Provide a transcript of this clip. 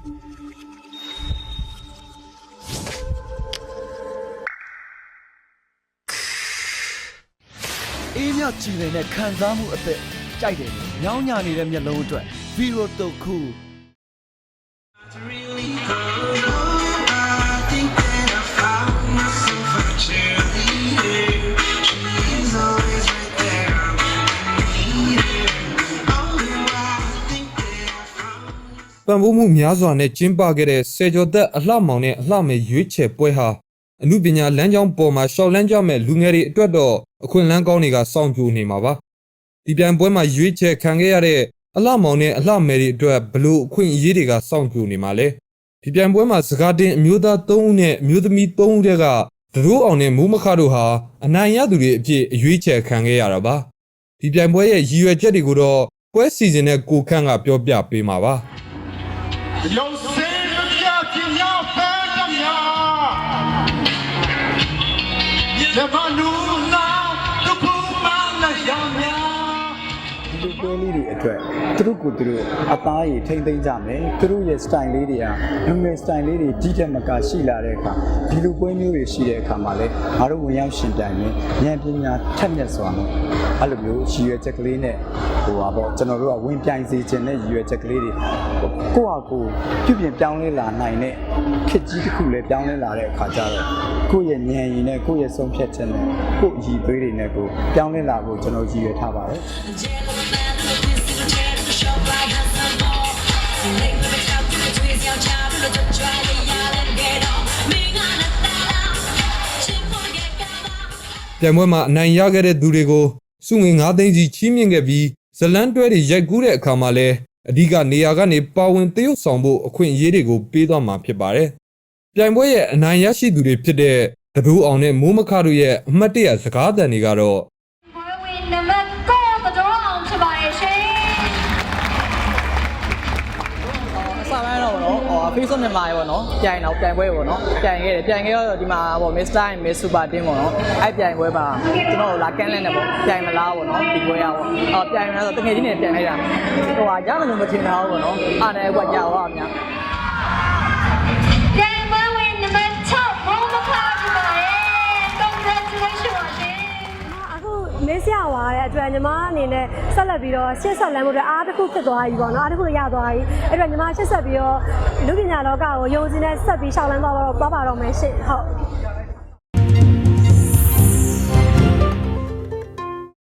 အေးမြကြည်လင်တဲ့ခံစားမှုအသက်ကြိုက်တယ်ညောင်းညာနေတဲ့မျက်လုံးအတွက်ဗီရိုတုတ် ပံ့ပိုးမှုများစွာနဲ့ကျင်းပခဲ့တဲ့စေကျော်သက်အလှမောင်နဲ့အလှမယ်ရွေးချယ်ပွဲဟာအမှုပညာလမ်းကြောင်းပေါ်မှာရှောက်လန်းကြမဲ့လူငယ်တွေအတွက်တော့အခွင့်အလမ်းကောင်းတွေကစောင့်ကြိုနေမှာပါဒီပြိုင်ပွဲမှာရွေးချယ်ခံခဲ့ရတဲ့အလှမောင်နဲ့အလှမယ်တွေအတွက်ဘလို့အခွင့်အရေးတွေကစောင့်ကြိုနေမှာလဲဒီပြိုင်ပွဲမှာစကားတင်အမျိုးသား3ဦးနဲ့အမျိုးသမီး3ဦးတက်ကဒရိုးအောင်နဲ့မိုးမခတို့ဟာအနိုင်ရသူတွေအဖြစ်အရွေးချယ်ခံခဲ့ရတာပါဒီပြိုင်ပွဲရဲ့ရည်ရွယ်ချက်တွေကိုတော့ပွဲစီစဉ်တဲ့ကိုခန့်ကပြောပြပေးမှာပါ ရုံစင်းပြချင်းညာဖဲတမြာရမနူနာတခုမှလည်းရမြာဒီပွဲလေးတွေအတွက်သူတို့ကိုသူတို့အသားရည်ထိမ့်သိမ့်ကြမယ်သူတို့ရဲ့ style လေးတွေကလူငယ် style လေးတွေဒီတက်မကရှိလာတဲ့အခါဒီလိုပွဲမျိုးတွေရှိတဲ့အခါမှာလည်းငါတို့ဝင်ရောက်ရှင်ပြိုင်ရင်ဉာဏ်ပညာထက်မြက်စွာနဲ့အဲ့လိုမျိုးရည်ရွယ်ချက်ကလေးနဲ့ ဟိုပါပေါ့ကျွန်တော်တို့ကဝင်ပြိုင်စေခြင်းနဲ့ရည်ရွယ်ချက်ကလေးတွေကိုယ့်ဟာကိုယ်ပြုပြင်ပြောင်းလဲလာနိုင်တဲ့ခက်ကြီးတစ်ခုလည်းပြောင်းလဲလာတဲ့အခါကျတော့ကိုယ့်ရဲ့ဉာဏ်ရည်နဲ့ကိုယ့်ရဲ့ဆုံးဖြတ်ချက်နဲ့ကိုယ့်အရည်သွေးတွေနဲ့ကိုပြောင်းလဲလာဖို့ကျွန်တော်ရည်ရွယ်ထားပါတယ်ပြိုင်ပွဲမှာအနိုင်ရခဲ့တဲ့သူတွေကိုစုငွေ9သိန်းစီချီးမြှင့်ခဲ့ပြီး ဇလန်းတွဲတွေရိုက်ကူးတဲ့အခါမှာလည်းအဓိကနေရာကနေပါဝင်သရုပ်ဆောင်ဖို့အခွင့်အရေးတွေကိုပေးသွားမှာဖြစ်ပါတယ်။ပြိုင်ပွဲရဲ့အနိုင်ရရှိသူတွေဖြစ်တဲ့တဒူးအောင်နဲ့မိုးမခတို့ရဲ့အမှတ်တရစကားသံတွေကတော့ Facebook မြန်မာရေဗောနော်ပြိုင်တော့ပြိုင်ပွဲဗောနော်ပြိုင်ခဲ့တယ်ပြိုင်ခဲ့တော့ဒီမှာဗော Mr. and Miss Super Team ဗောနော်အဲ့ပြိုင်ပွဲမှာကျွန်တော်လာကန်းလန့်နေဗောပြိုင်မလားဗောနော်ဒီပွဲရဗောအော်ပြိုင်မလားဆိုတကယ်ကြီးနေပြိုင်လိုက်တာဟိုဟာရမယ်လို့မထင်တာဗောနော်အားနဲ့ကွက်ကြတော့အများ မင်းဆရာဝါတဲ့အတွက်ညီမအနေနဲ့ဆက်လက်ပြီးတော့ရှေ့ဆက်လမ်းဖို့အတွက်အားတစ်ခုဖြစ်သွားပြီပေါ့နော်အားတစ်ခုရသွားပြီအဲ့တော့ညီမရှေ့ဆက်ပြီးတော့လူပညာလောကကိုယုံကြည်နဲ့ဆက်ပြီးရှောက်လန်းသွားတော့သွားပါတော့မယ်ရှင့်ဟုတ်